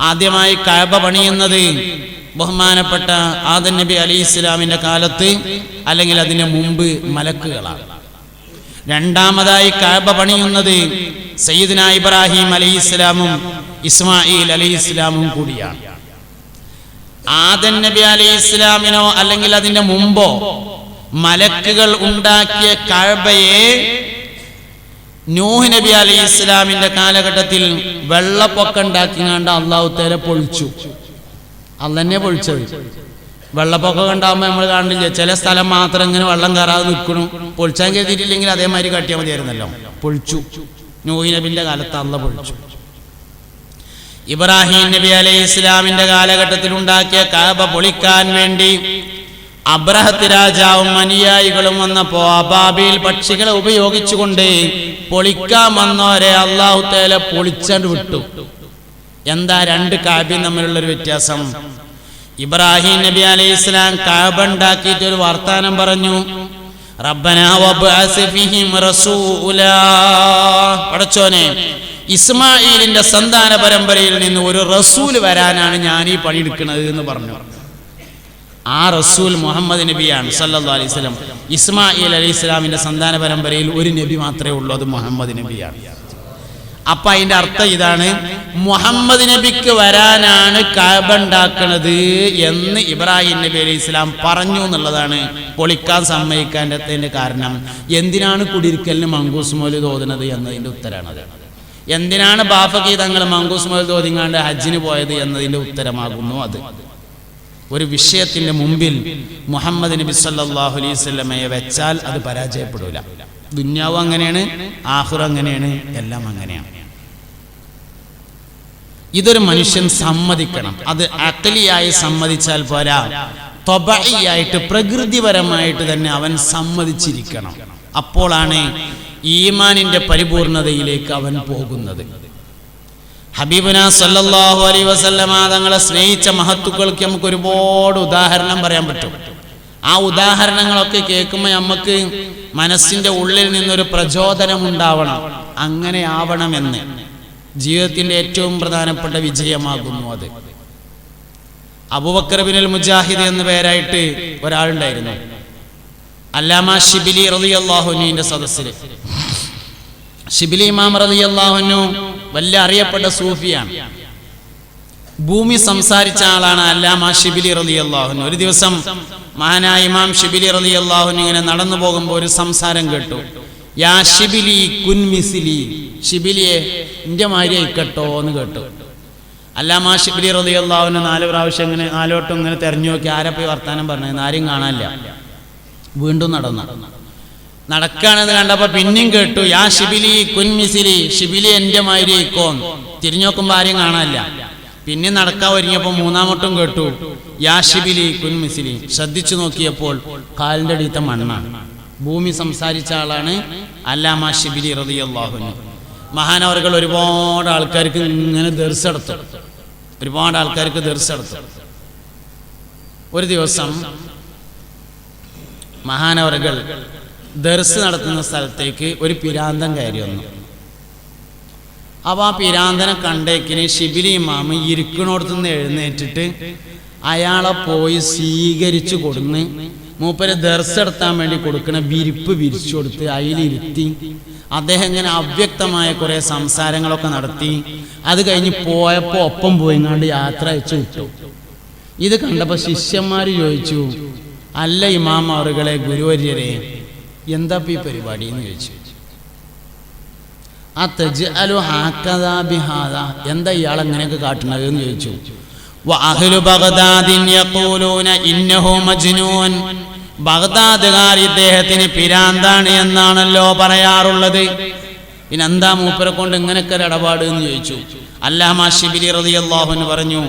ആദ്യമായി കഴബ പണിയുന്നത് ബഹുമാനപ്പെട്ട ആദൻ നബി അലി ഇസ്ലാമിന്റെ കാലത്ത് അല്ലെങ്കിൽ അതിന് മുമ്പ് മലക്കുകളാണ്. രണ്ടാമതായി കഴബ പണിയുന്നത് സയ്യിദ്ന ഇബ്രാഹിം അലി ഇസ്ലാമും ഇസ്മായിൽ അലി ഇസ്ലാമും കൂടിയാണ്. ആദൻ നബി അലി ഇസ്ലാമിനോ അല്ലെങ്കിൽ അതിന്റെ മുമ്പോ മലക്കുകൾ ഉണ്ടാക്കിയ കഴബയെ നൂഹ് നബി അലൈഹി ഇസ്ലാമിന്റെ കാലഘട്ടത്തിൽ വെള്ളപ്പൊക്കം ഉണ്ടാക്കി കണ്ട അള്ളാഹു തേല പൊളിച്ചു. അള്ളന്നെ പൊളിച്ചത്. വെള്ളപ്പൊക്കം ഉണ്ടാകുമ്പോൾ നമ്മൾ കാണില്ല ചില സ്ഥലം മാത്രം ഇങ്ങനെ വെള്ളം കയറാതെ നിൽക്കണു. പൊളിച്ചാൻ ചെയ്തിട്ടില്ലെങ്കിൽ അതേമാതിരി കട്ടിയാൽ മതിയായിരുന്നല്ലോ. പൊളിച്ചു. നൂഹ് നബിന്റെ കാലത്ത് അള്ള പൊളിച്ചു. ഇബ്രാഹിം നബി അലൈഹി ഇസ്ലാമിന്റെ കാലഘട്ടത്തിൽ ഉണ്ടാക്കിയ കാബ പൊളിക്കാൻ വേണ്ടി അബ്രഹത്ത് രാജാവും അനുയായികളും വന്നപ്പോ അബാബിയിൽ പക്ഷികളെ ഉപയോഗിച്ചുകൊണ്ട് പൊളിക്കാൻ വന്നവരെ അള്ളാഹു തേല പൊളിച്ചു വിട്ടു. എന്താ രണ്ട് കാബ്യം തമ്മിലുള്ള ഒരു വ്യത്യാസം? ഇബ്രാഹിം നബി അലൈഹി ഇസ്ലാം കാബ ഉണ്ടാക്കിയിട്ട് ഒരു വർത്താനം പറഞ്ഞു. പടച്ചോനെ ഇസ്മായിലിന്റെ സന്താന പരമ്പരയിൽ നിന്ന് ഒരു റസൂൽ വരാനാണ് ഞാൻ ഈ പണിയെടുക്കുന്നത് എന്ന് പറഞ്ഞു. ആ റസൂൽ മുഹമ്മദ് നബിയാണ് സല്ലാ അലൈഹി വസല്ലം. ഇസ്മായിൽ അലൈഹി സ്വലാമിന്റെ സന്താന പരമ്പരയിൽ ഒരു നബി മാത്രമേ ഉള്ളൂ അത് മുഹമ്മദ് നബിയാണ്. അപ്പൊ അതിന്റെ അർത്ഥം ഇതാണ് മുഹമ്മദ് നബിക്ക് വരാനാണ് കാബ ഉണ്ടാക്കണത് എന്ന് ഇബ്രാഹിം നബി അലൈഹി ഇസ്ലാം പറഞ്ഞു എന്നുള്ളതാണ്. പൊളിക്കാൻ സമ്മതിക്കാന്റെ കാരണം. എന്തിനാണ് കുടിരിക്കലിന് മങ്കൂസ് മോൽ തോന്നുന്നത് എന്നതിന്റെ ഉത്തരമാണത് എന്തിനാണ് ബാഫക്കി തങ്ങൾ മങ്കൂസ് മോൽ തോതിങ്ങാണ്ട് ഹജ്ജിന് പോയത് എന്നതിന്റെ ഉത്തരമാകുന്നു അത്. ഒരു വിഷയത്തിന്റെ മുമ്പിൽ മുഹമ്മദ് നബി സല്ലാഹു അലൈഹി വെച്ചാൽ അത് പരാജയപ്പെടില്ല ദുന്യാവ് അങ്ങനെയാണ് ആഹുർ അങ്ങനെയാണ് എല്ലാം അങ്ങനെയാണ്. ഇതൊരു മനുഷ്യൻ സമ്മതിക്കണം. അത് അക്കലിയായി സമ്മതിച്ചാൽ പോരാ. തൊബയായിട്ട് പ്രകൃതിപരമായിട്ട് തന്നെ അവൻ സമ്മതിച്ചിരിക്കണം. അപ്പോഴാണ് ഈമാനിന്റെ പരിപൂർണതയിലേക്ക് അവൻ പോകുന്നത്. ഹബീബുന സല്ലല്ലാഹു അലൈഹി വസല്ലമ തങ്ങളെ സ്നേഹിച്ച മഹത്തുക്കൾക്ക് നമുക്ക് ഒരുപാട് ഉദാഹരണം പറയാൻ പറ്റും. ആ ഉദാഹരണങ്ങളൊക്കെ കേൾക്കുമ്പോൾ നമുക്ക് മനസ്സിന്റെ ഉള്ളിൽ നിന്നൊരു പ്രചോദനം ഉണ്ടാവണം. അങ്ങനെ ആവണമെന്ന്. ജീവിതത്തിന്റെ ഏറ്റവും പ്രധാനപ്പെട്ട വിജയമാകുന്നു അത്. അബുബക്കർ ബിൻ മുജാഹിദ് എന്ന പേരായിട്ട് ഒരാളുണ്ടായിരുന്നു. അല്ലാമ ഷിബിലി റളിയല്ലാഹുവിന്റെ സദസ്സിൽ ഷിബിലി ഇമാം റളിയല്ലാഹുനു വലിയ അറിയപ്പെട്ട സൂഫിയാണ്. ഭൂമി സംസാരിച്ച ആളാണ് അല്ലാമ ഷിബിലി റളിയല്ലാഹുനു ഒരു ദിവസം മഹാനായ ഇമാം ഷിബിലി റളിയല്ലാഹുനു ഇങ്ങനെ നടന്നു പോകുമ്പോൾ ഒരു സംസാരം കേട്ടു. യാ ഷിബിലി കുൻ മിസിലി ഷിബിലിയെ ഇന്റെ മാതിരി കേട്ടോ എന്ന് കേട്ടു. അല്ലാമ ഷിബിലി റളിയല്ലാഹുനു നാല് പ്രാവശ്യം ഇങ്ങനെ നാലോട്ടും ഇങ്ങനെ തെരഞ്ഞു നോക്കി ആരെ പോയി വർത്താനം പറഞ്ഞത് ആരും കാണാനില്ല. വീണ്ടും നടന്നു. നടക്കാണെന്ന് കണ്ടപ്പോ പിന്നെയും കേട്ടു യാ ഷിബിലി കുൻമിസിലി ഷിബിലി എന്റെ മാതിരി ഇക്കോ തിരിഞ്ഞു നോക്കുമ്പോ ആരെയും കാണാനില്ല. പിന്നെ നടക്കാൻ ഒരുങ്ങിയപ്പോ മൂന്നാമട്ടും കേട്ടു യാ ഷിബിലി കുൻമിസിലി. ശ്രദ്ധിച്ചു നോക്കിയപ്പോൾ കാലിന്റെ അടിയത്തെ മണ്ണാണ്. ഭൂമി സംസാരിച്ച ആളാണ് അല്ലാമ ഷിബിലി റളിയല്ലാഹുനു മഹാനവറുകൾ ഒരുപാട് ആൾക്കാർക്ക് ഇങ്ങനെ ദർശെടുത്തു ഒരുപാട് ആൾക്കാർക്ക് ദർശെടുത്തു ഒരു ദിവസം മഹാനവറുകൾ ദർസ് നടത്തുന്ന സ്ഥലത്തേക്ക് ഒരു പിരാന്തൻ കയറി വന്നു. അപ്പൊ ആ പിരാന്തനെ കണ്ടേക്കിന് ഷിബിലി ഇമാമ് ഇരിക്കണോടത്തു നിന്ന് എഴുന്നേറ്റിട്ട് അയാളെ പോയി സ്വീകരിച്ചു കൊടുന്ന് മൂപ്പരെ ദർസ് നടത്താൻ വേണ്ടി കൊടുക്കുന്ന വിരിപ്പ് വിരിച്ചു കൊടുത്ത് അതിലിരുത്തി അദ്ദേഹം ഇങ്ങനെ അവ്യക്തമായ കുറെ സംസാരങ്ങളൊക്കെ നടത്തി. അത് കഴിഞ്ഞ് പോയപ്പോ ഒപ്പം പോയിങ്ങാണ്ട് യാത്ര അയച്ചു വിട്ടു. ഇത് കണ്ടപ്പോൾ ശിഷ്യന്മാർ ചോദിച്ചു അല്ല ഇമാം ഗുരുവര്യരെ എന്താ ഈ പരിപാടി എന്ന് ചോദിച്ചു. ആ തെജ് അലു ബിഹാദ എന്താ ഇയാൾ അങ്ങനെയൊക്കെ കാട്ടുന്നത് എന്ന് ചോദിച്ചു ഇന്നഹു മജ്നൂൻ. ബഗ്ദാദുകാർ ഇദ്ദേഹത്തിന് പിരാന്താണ് എന്നാണല്ലോ പറയാറുള്ളത്. പിന്നെ എന്താ മൂപ്പരെ കൊണ്ട് ഇങ്ങനെയൊക്കെ ഒരു ഇടപാട് എന്ന് ചോദിച്ചു. അല്ലാമ പറഞ്ഞു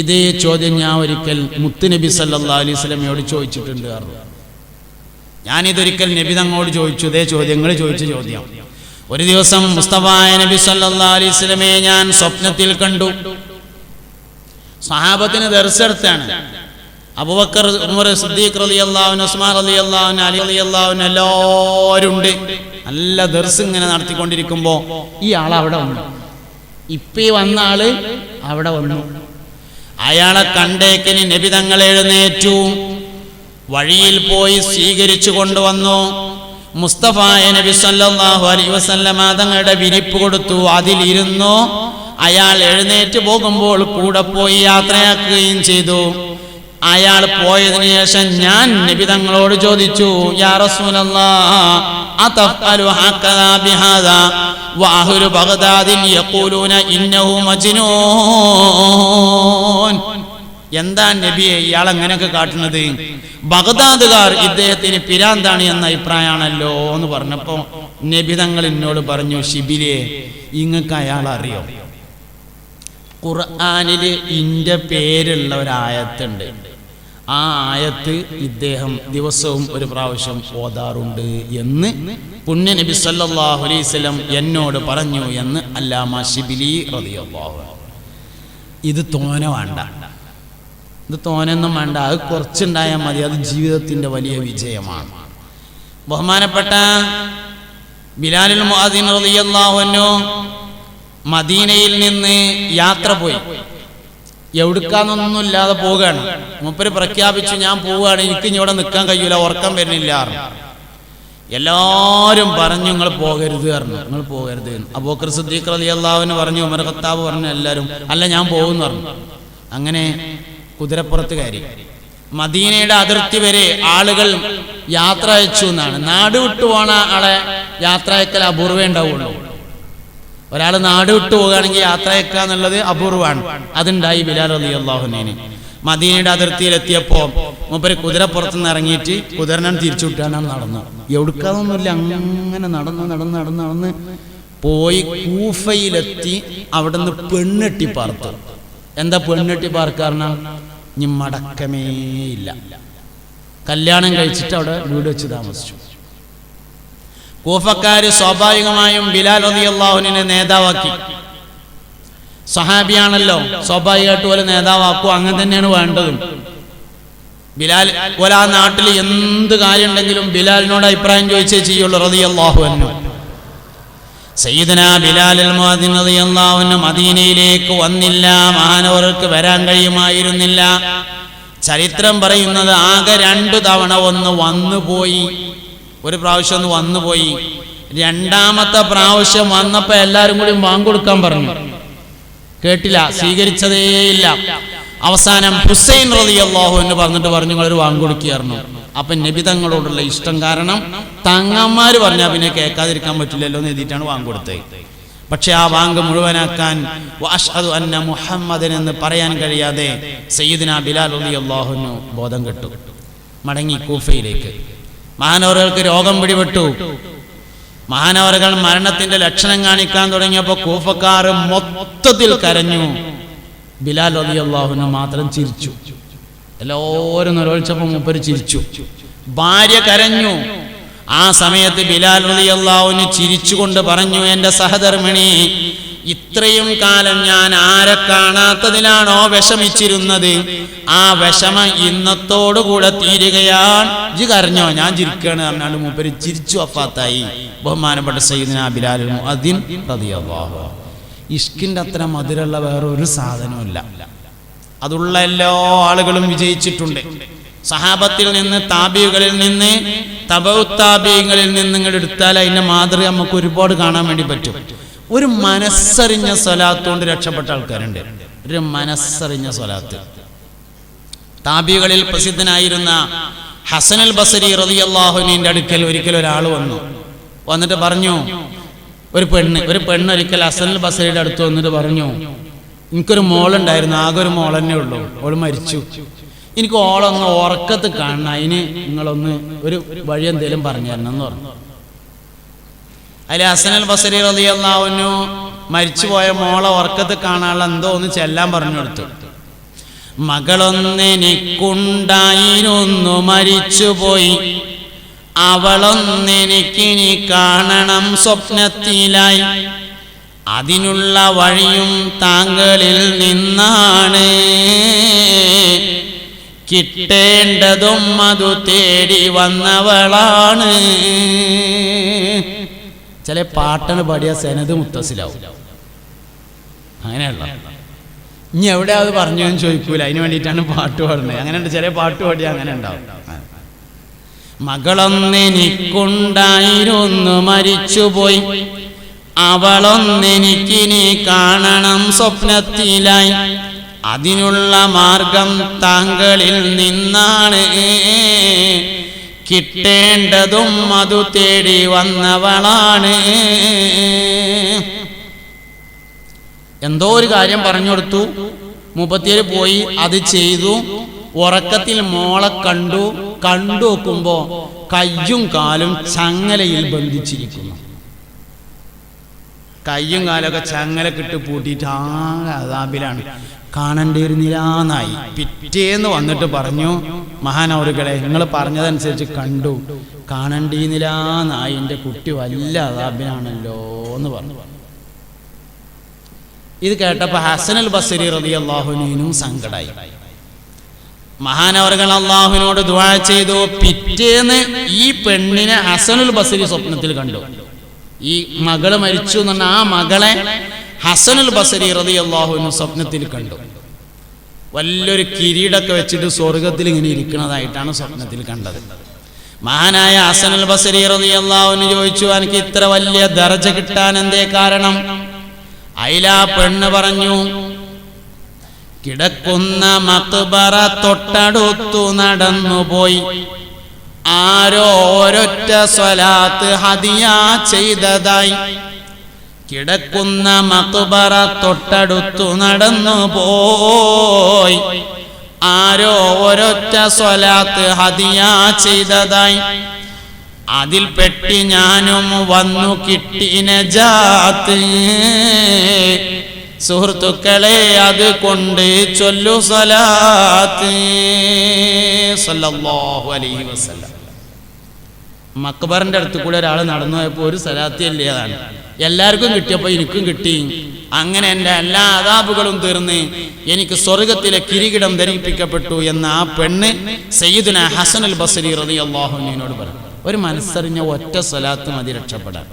ഇതേ ചോദ്യം ഞാൻ ഒരിക്കൽ മുത്തുനബി സല്ലാ അലൈഹി സ്വലമയോട് ചോദിച്ചിട്ടുണ്ട് പറഞ്ഞു. ഞാനിതൊരിക്കൽ നബി തങ്ങോട് ചോദിച്ചു ഇതേ ചോദ്യങ്ങൾ ചോദിച്ച ചോദ്യം. ഒരു ദിവസം മുസ്തഫായ നബി അലൈഹി വസല്ലമയെ ഞാൻ സ്വപ്നത്തിൽ കണ്ടു. സഹാബത്തിന് ദർശനത്താണ് അബൂബക്കർ ഉമർ സിദ്ദീഖ് റളിയല്ലാഹു അൻഹു ഉസ്മാൻ റളിയല്ലാഹു അൻഹു അലി റളിയല്ലാഹു അൻഹു എല്ലാവരും നല്ല ദർസ് ഇങ്ങനെ നടത്തിക്കൊണ്ടിരിക്കുമ്പോൾ ഈ ആൾ അവിടെ വന്നു. ഇപ്പീ വന്ന ആൾ അവിടെ വന്നു. അയാളെ കണ്ടേക്കിന് നബി തങ്ങൾ എഴുന്നേറ്റു. വഴിയിൽ പോയി സ്വീകരിച്ചു കൊണ്ടുവന്നു. മുസ്തഫായ നബി സല്ലാഹു അലൈഹി വസല്ലമ തങ്ങളുടെ വിരിപ്പ് കൊടുത്തു. അതിലിരുന്നു. അയാൾ എഴുന്നേറ്റ് പോകുമ്പോൾ കൂടെ പോയി യാത്രയാക്കുകയും ചെയ്തു. അയാൾ പോയതിനു ശേഷം ഞാൻ നബി തങ്ങളോട് ചോദിച്ചു യാ റസൂലല്ലാഹ് അതഫ്അലു ഹക്കദാ ബിഹാദാ? വഅഹ്ലു ബഗ്ദാദിൻ യഖൂലൂന ഇന്നഹു മജ്നൂൻ. എന്താ നബിയെ ഇയാൾ അങ്ങനെയൊക്കെ കാട്ടുന്നത്? ബഗ്ദാദുകാർ ഇദ്ദേഹത്തിന് പിരാന്താണ് എന്ന അഭിപ്രായമാണല്ലോ എന്ന് പറഞ്ഞപ്പോ നബി തങ്ങൾ എന്നോട് പറഞ്ഞു ഷിബിലെ ഇങ്ങക്ക് അയാൾ അറിയോ? ഖുർആാനിൽ ഇന്റെ പേരുള്ള ഒരു ആയത്തുണ്ട്. ആ ആയത്ത് ഇദ്ദേഹം ദിവസവും ഒരു പ്രാവശ്യം ഓതാറുണ്ട് എന്ന് പുണ്യ നബി അലൈഹി വസല്ലം എന്നോട് പറഞ്ഞു എന്ന് അല്ലാമ ഷിബിലി അൻഹു. ഇത് തോന വേണ്ട. ഇത് തോനൊന്നും വേണ്ട. അത് കുറച്ചുണ്ടായാൽ മതി. അത് ജീവിതത്തിന്റെ വലിയ വിജയമാണ്. ബഹുമാനപ്പെട്ട ബിലാലിൽ അൻഹു മദീനയിൽ നിന്ന് യാത്ര പോയി. എവിടുക്കാന്നൊന്നും ഇല്ലാതെ പോവുകയാണ്. മൂപ്പര് പ്രഖ്യാപിച്ചു ഞാൻ പോവുകയാണ്. എനിക്ക് ഇവിടെ നിൽക്കാൻ കഴിയൂല. ഉറക്കം വരുന്നില്ല. എല്ലാവരും പറഞ്ഞു നിങ്ങൾ പോകരുത്. പറഞ്ഞു. നിങ്ങൾ പോകരുത്. അബൂക്കർ സിദ്ദീഖ് റളിയല്ലാഹു പറഞ്ഞു ഉമർ ഖത്താബ് പറഞ്ഞു എല്ലാവരും അല്ല ഞാൻ പോകുന്നു പറഞ്ഞു. അങ്ങനെ കുതിരപ്പുറത്ത് കയറി മദീനയുടെ അതിർത്തി വരെ ആളുകൾ യാത്ര അയച്ചു എന്നാണ്. നാട് വിട്ടു പോണ ആളെ യാത്ര അയക്കൽ അപൂർവേ ഉണ്ടാവുള്ളൂ. ഒരാൾ നാട് വിട്ടു പോകുകയാണെങ്കിൽ യാത്ര അയക്കുക എന്നുള്ളത് അപൂർവമാണ്. അതുണ്ടായി ബിലാൽ അലി അള്ളാഹുനേന് മദീനയുടെ അതിർത്തിയിലെത്തിയപ്പോ മൂപ്പര് കുതിരപ്പുറത്ത് നിന്ന് ഇറങ്ങിയിട്ട് കുതിരനെ തിരിച്ചു വിട്ടാണ് നടന്നു. എവിടുക്കാതൊന്നുമില്ല അങ്ങനെ നടന്ന് നടന്ന് നടന്ന് നടന്ന് പോയി കൂഫയിലെത്തി അവിടുന്ന് പെണ്ണെട്ടി പാർത്തു. എന്താ പെണ്ണെട്ടി പാർക്കാരണ ഇനി മടക്കമേ ഇല്ല. കല്യാണം കഴിച്ചിട്ട് അവിടെ വീട് വെച്ച് താമസിച്ചു. കൂഫക്കാര് സ്വാഭാവികമായും ബിലാൽ അലി അള്ളാഹുനെ നേതാവാക്കി. സഹാബിയാണല്ലോ സ്വാഭാവികമായിട്ട് പോലെ നേതാവാക്കും അങ്ങനെ തന്നെയാണ് വേണ്ടതും. ബിലാൽ പോലെ ആ നാട്ടിൽ എന്ത് കാര്യം ഉണ്ടെങ്കിലും ബിലാലിനോട് അഭിപ്രായം ചോദിച്ചേ ചെയ്യുള്ളൂ റതി അള്ളാഹു അൻഹു. സയ്യിദന റളിയല്ലാഹു അൻഹു മദീനയിലേക്ക് വന്നില്ല മാനവർക്ക് വരാൻ കഴിയുമായിരുന്നില്ല. ചരിത്രം പറയുന്നത് ആകെ രണ്ടു തവണ ഒന്ന് വന്നുപോയി. ഒരു പ്രാവശ്യം ഒന്ന് വന്നുപോയി. രണ്ടാമത്തെ പ്രാവശ്യം വന്നപ്പോ എല്ലാരും കൂടി വാങ്ങൊടുക്കാൻ പറഞ്ഞു. കേട്ടില്ല സ്വീകരിച്ചതേയില്ല. അവസാനം ഹുസൈൻ റളിയല്ലാഹു എന്ന് പറഞ്ഞിട്ട് പറഞ്ഞു നിങ്ങളൊരു വാങ്ങിക്കൊടുക്കുകയായിരുന്നു അപ്പൊ നബിതങ്ങളോടുള്ള ഇഷ്ടം കാരണം തങ്ങന്മാർ പറഞ്ഞാൽ പിന്നെ കേൾക്കാതിരിക്കാൻ പറ്റില്ലല്ലോ എന്ന് എഴുതിയിട്ടാണ് വാങ്ങിക്കൊടുത്തത് പക്ഷെ ആ വാങ്ക് മുഴുവനാക്കാൻ വഅശ്ഹദു അന്ന മുഹമ്മദൻ എന്ന് പറയാൻ കഴിയാതെ സയ്യിദിന ബിലാൽ റളിയല്ലാഹുവിന് ബോധം കെട്ടു. മടങ്ങി കൂഫയിലേക്ക്. മഹാനവറുകൾക്ക് രോഗം പിടിപെട്ടു. മഹാനവറുകൾ മരണത്തിന്റെ ലക്ഷണം കാണിക്കാൻ തുടങ്ങിയപ്പോൾ കൂഫക്കാർ മൊത്തത്തിൽ കരഞ്ഞു. ബിലാൽ അലി അള്ളാഹുനു മാത്രം ചിരിച്ചു. എല്ലാവരും നിലവിളിച്ചപ്പോൾ മുപ്പര് ചിരിച്ചു ഭാര്യ കരഞ്ഞു. ആ സമയത്ത് ബിലാൽ റളിയല്ലാഹുവിന് ചിരിച്ചുകൊണ്ട് പറഞ്ഞു എന്റെ സഹധർമ്മിണി ഇത്രയും കാലം ഞാൻ ആരെ കാണാത്തതിലാണോ വിഷമിച്ചിരുന്നത്? ആ വിഷമം ഇന്നത്തോടുകൂടെ തീരുകയാണ്. ഇജ് കരഞ്ഞോ? ഞാൻ ചിരിക്കുകയാണ് പറഞ്ഞാണ്ട് മൂപ്പര് ചിരിച്ചു അപ്പാത്തായി ബഹുമാനപ്പെട്ട സയ്യിദിന ബിലാൽ മുഅദ്ദിൻ റളിയല്ലാഹു അൻഹു. ഇഷ്കിന്റെ അത്ര മധുരമുള്ള വേറെ ഒരു സാധനവുമില്ല. അതുള്ള എല്ലാ ആളുകളും വിജയിച്ചിട്ടുണ്ട്. സഹാബത്തിൽ നിന്ന് താബികളിൽ നിന്ന് തബൗത്താബികളിൽ നിന്ന് നിങ്ങൾ എടുത്താൽ അതിന്റെ മാതൃക നമുക്ക് ഒരുപാട് കാണാൻ വേണ്ടി പറ്റും. ഒരു മനസ്സറിഞ്ഞ സ്വലാത്തുകൊണ്ട് രക്ഷപ്പെട്ട ആൾക്കാരുണ്ട്. ഒരു മനസ്സറിഞ്ഞ സ്വലാത്ത്. താബികളിൽ പ്രസിദ്ധനായിരുന്ന ഹസനൽ ബസരി റതി റളിയല്ലാഹുവിന്റെ അടുക്കൽ ഒരിക്കൽ ഒരാൾ വന്നു. വന്നിട്ട് പറഞ്ഞു ഒരു പെണ്ണ് ഒരു പെണ്ണ് ഒരിക്കൽ ഹസനുൽ ബസരിയുടെ അടുത്ത് വന്നിട്ട് പറഞ്ഞു എനിക്കൊരു മോളുണ്ടായിരുന്നു. ആകെ ഒരു മോൾ തന്നെ ഉള്ളൂ. അവൾ മരിച്ചു. എനിക്ക് ഓളൊന്ന് ഉറക്കത്ത് കാണണം. അതിന് നിങ്ങളൊന്ന് ഒരു വഴി എന്തേലും പറഞ്ഞു തരണം എന്ന് പറഞ്ഞു. അതിൽ ഹസനൽ ബസരി റളിയല്ലാഹുവിനു മരിച്ചുപോയ മോളെ ഉറക്കത്ത് കാണാനുള്ള എന്തോ ഒന്ന് ചെല്ലാൻ പറഞ്ഞു കൊടുത്തു. മകളൊന്നെനിക്കുണ്ടായിരുന്നു. മരിച്ചുപോയി. അവളൊന്നെനിക്കിനി കാണണം. സ്വപ്നത്തിലായി. അതിനുള്ള വഴിയും താങ്കളിൽ നിന്നാണ്. കിട്ടേണ്ടതും അതു തേടി വന്നവളാണ്. ചില പാട്ടാണ് പാടിയ സെനത് മുത്തസിലാവും അങ്ങനെയുള്ള ഇനി എവിടെ അത് പറഞ്ഞു എന്ന് ചോദിക്കൂല. അതിന് വേണ്ടിയിട്ടാണ് പാട്ട് പാടുന്നത്. അങ്ങനെ ഉണ്ട് ചില പാട്ട് പാടി അങ്ങനെ ഉണ്ടാവും. മകളൊന്നെനിക്കുണ്ടായിരുന്നു മരിച്ചുപോയി. അവളൊന്നെനിക്കിനി കാണണം സ്വപ്നത്തിലായി. അതിനുള്ള മാർഗം താങ്കളിൽ നിന്നാണ്. കിട്ടേണ്ടതും അതു തേടി വന്നവളാണ്. എന്തോ ഒരു കാര്യം പറഞ്ഞു കൊടുത്തു. മുപ്പത്തിയേഴ് പോയി അത് ചെയ്തു. ഉറക്കത്തിൽ മോളെ കണ്ടു. കണ്ടു നോക്കുമ്പോ കയ്യും കാലും ചങ്ങലയിൽ ബന്ധിച്ചിരിക്കുന്നു. കയ്യും കാലൊക്കെ ചങ്ങലക്കിട്ട് പൂട്ടിയിട്ട് ആകെ അതാബിലാണ് കാണണ്ടിരുന്നില്ലാന്നായി പിറ്റേന്ന് വന്നിട്ട് പറഞ്ഞു മഹാനൗറുകളെ നിങ്ങൾ പറഞ്ഞതനുസരിച്ച് കണ്ടു. കാണണ്ടിരുന്നില്ലാന്നായി എന്റെ കുട്ടി വല്ല അതാബിനാണല്ലോ എന്ന് പറഞ്ഞു. ഇത് കേട്ടപ്പോൾ ഹസനൽ ബസരി റതി അള്ളാഹുനും സങ്കടായി. മഹാനവറുകൾ അള്ളാഹുവിനോട് ദുആ ചെയ്തു. പിറ്റേന്ന് ഈ പെണ്ണിനെ ഹസനുൽ ബസരി സ്വപ്നത്തിൽ കണ്ടു. ഈ മകൾ മരിച്ചു എന്ന് പറഞ്ഞ ആ മകളെ ഹസനുൽ ബസരി റതി അള്ളാഹുവിന് സ്വപ്നത്തിൽ കണ്ടു. വലിയൊരു കിരീടൊക്കെ വെച്ചിട്ട് സ്വർഗത്തിൽ ഇങ്ങനെ ഇരിക്കുന്നതായിട്ടാണ് സ്വപ്നത്തിൽ കണ്ടത്. മഹാനായ ഹസനുൽ ബസരി റതി അള്ളാഹുവിന് ചോദിച്ചു എനിക്ക് ഇത്ര വലിയ ദർജ കിട്ടാൻ എന്തേ കാരണം? അയിലാ പെണ്ണ് പറഞ്ഞു കിടക്കുന്ന മക്ബറ തൊട്ടടുത്തു നടന്നുപോയി. ആരോ ഒരൊറ്റ സ്വലാത്ത് ഹതിയാ ചെയ്തതായി. കിടക്കുന്ന മക്ബറ തൊട്ടടുത്തു നടന്നു പോയി. ആരോ ഒരൊറ്റ സ്വലാത്ത് ഹതിയാ ചെയ്തതായി. അതിൽ പെട്ടി ഞാനും വന്നു കിട്ടി നജാത്ത് സുഹൃത്തുക്കളെ അത് കൊണ്ട് ചൊല്ലു സലാത്ത് സല്ലല്ലാഹു അലൈഹി വസല്ലം. മക്ബറിന്റെ അടുത്ത് കൂടെ ഒരാൾ നടന്നു പോയപ്പോൾ ഒരു സലാത്തിയല്ലേതാണ് എല്ലാവർക്കും കിട്ടിയപ്പോൾ എനിക്കും കിട്ടി. അങ്ങനെ എന്റെ എല്ലാ അതാബുകളും തീർന്ന് എനിക്ക് സ്വർഗത്തിലെ കിരീടം ധരിപ്പിക്കപ്പെട്ടു എന്ന ആ പെണ്ണ് സയ്യിദുന ഹസൻ ബസരി റതി അള്ളാഹുനോട് പറഞ്ഞു. ഒരു മനസ്സറിഞ്ഞ ഒറ്റ സ്വലാത്ത് മതി രക്ഷപ്പെടാൻ.